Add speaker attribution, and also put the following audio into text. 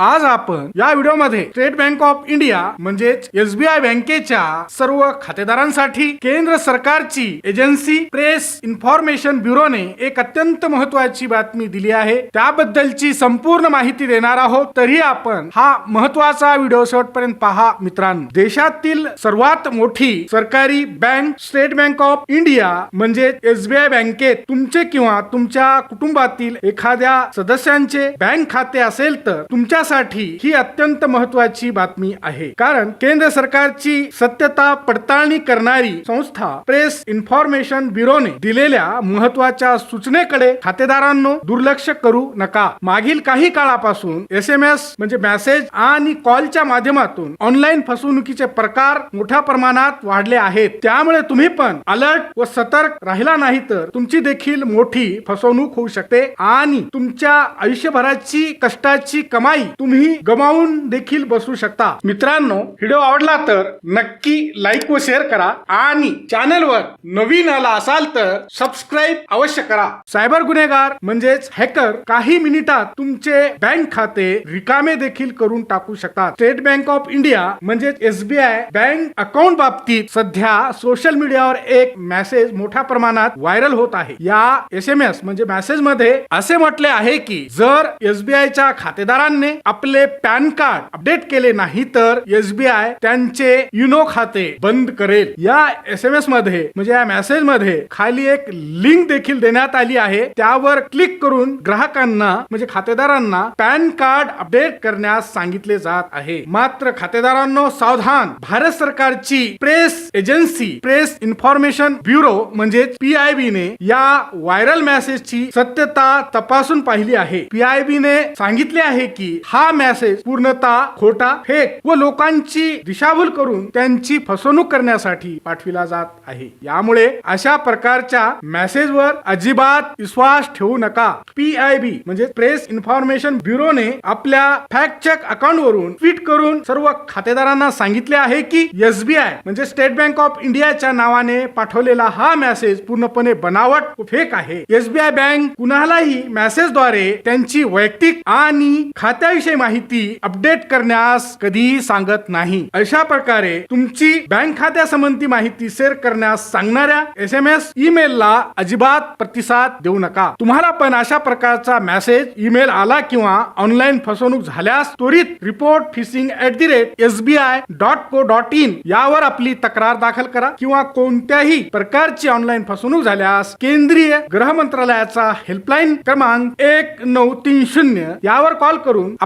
Speaker 1: आज आपण या व्हिडिओमध्ये स्टेट बँक ऑफ इंडिया म्हणजेच एसबीआय बँकेच्या सर्व खातेदारांसाठी केंद्र सरकारची एजन्सी प्रेस इन्फॉर्मेशन ब्युरोने एक अत्यंत महत्वाची बातमी दिली आहे. त्याबद्दलची संपूर्ण माहिती देणार आहोत. तरी आपण हा महत्त्वाचा व्हिडिओ शेवटपर्यंत पहा मित्रांनो. देशातील सर्वात मोठी सरकारी bank state bank of India म्हणजे एसबीआय बँकेत तुमचे किंवा तुमच्या कुटुंबातील एखाद्या सदस्यांचे बँक खाते असेल तर तुमच्या देशासाठी ही अत्यंत महत्वाची बातमी आहे. कारण केंद्र सरकारची सत्यता पडताळणी करणारी संस्था प्रेस इन्फॉर्मेशन ब्युरोने दिलेल्या महत्त्वाच्या सूचनेकडे खातेदारांनो दुर्लक्ष करू नका. मागील काही काळापासून एस एम एस म्हणजे मेसेज आणि कॉलच्या माध्यमातून ऑनलाईन फसवणुकीचे प्रकार मोठ्या प्रमाणात वाढले आहेत. त्यामुळे तुम्ही पण अलर्ट व सतर्क राहिला नाही तर तुमची देखील मोठी फसवणूक होऊ शकते आणि तुमच्या आयुष्यभराची कष्टाची कमाई तुम्ही गमावून देखील बसू शकता. मित्रांनो व्हिडिओ आवडला तर नक्की लाईक व शेअर करा आणि चॅनलवर नवीन आला असाल तर सबस्क्राईब अवश्य करा. सायबर गुन्हेगार म्हणजेच हॅकर काही मिनिटात तुमचे बँक खाते रिकामे देखील करून टाकू शकतात. स्टेट बँक ऑफ इंडिया म्हणजेच एसबीआय बँक अकाउंट बाबतीत सध्या सोशल मीडियावर एक मेसेज मोठ्या प्रमाणात व्हायरल होत आहे. या एस एम एस म्हणजे मेसेजमध्ये असे म्हटले आहे की जर एसबीआयच्या खातेदारांनी आपले पॅन कार्ड अपडेट केले नाही तर एसबीआय त्यांचे युनो खाते बंद करेल. या एस एम एसमध्ये म्हणजे या मेसेजमध्ये खाली एक लिंक देखील देण्यात आली आहे. त्यावर क्लिक करून ग्राहकांना म्हणजे खातेदारांना पॅन कार्ड अपडेट करण्यास सांगितले जात आहे. मात्र खातेदारांनो सावधान. भारत सरकारची press agency press information bureau म्हणजे पीआयबी ने या व्हायरल मेसेजची सत्यता तपासून पाहिली आहे. पीआयबी ने सांगितले आहे की हा हा मेसेज पूर्णतः खोटा फेक व लोकांची दिशाभूल करून त्यांची फसवणूक करण्यासाठी पाठविला जात आहे. यामुळे अशा प्रकारच्या मेसेजवर अजिबात विश्वास ठेवू नका. पी आय बी म्हणजे प्रेस इन्फॉर्मेशन ब्युरोने आपल्या फॅक्ट चेक अकाउंट वरून ट्विट करून सर्व खातेदारांना सांगितले आहे की एसबीआय म्हणजे स्टेट बँक ऑफ इंडियाच्या नावाने पाठवलेला हा मेसेज पूर्णपणे बनावट फेक आहे. एसबीआय बँक कुणालाही मेसेजद्वारे त्यांची वैयक्तिक आणि खात्या खात्याविषयी माहिती अपडेट करण्यास कधीही सांगत नाही. अशा प्रकारे तुमची बँक खात्यासंबंधी माहिती शेअर करण्यास सांगणाऱ्या एस एम एस ईमेलला अजिबात प्रतिसाद देऊ नका. तुम्हाला पण अशा प्रकारचा मेसेज ईमेल आला किंवा ऑनलाईन फसवणूक झाल्यास त्वरित report phishing at the rate S B I dot co dot in यावर आपली तक्रार दाखल करा किंवा कोणत्याही प्रकारची ऑनलाईन फसवणूक झाल्यास केंद्रीय गृह मंत्रालयाचा हेल्पलाईन क्रमांक एक नऊ तीन शून्य यावर कॉल करून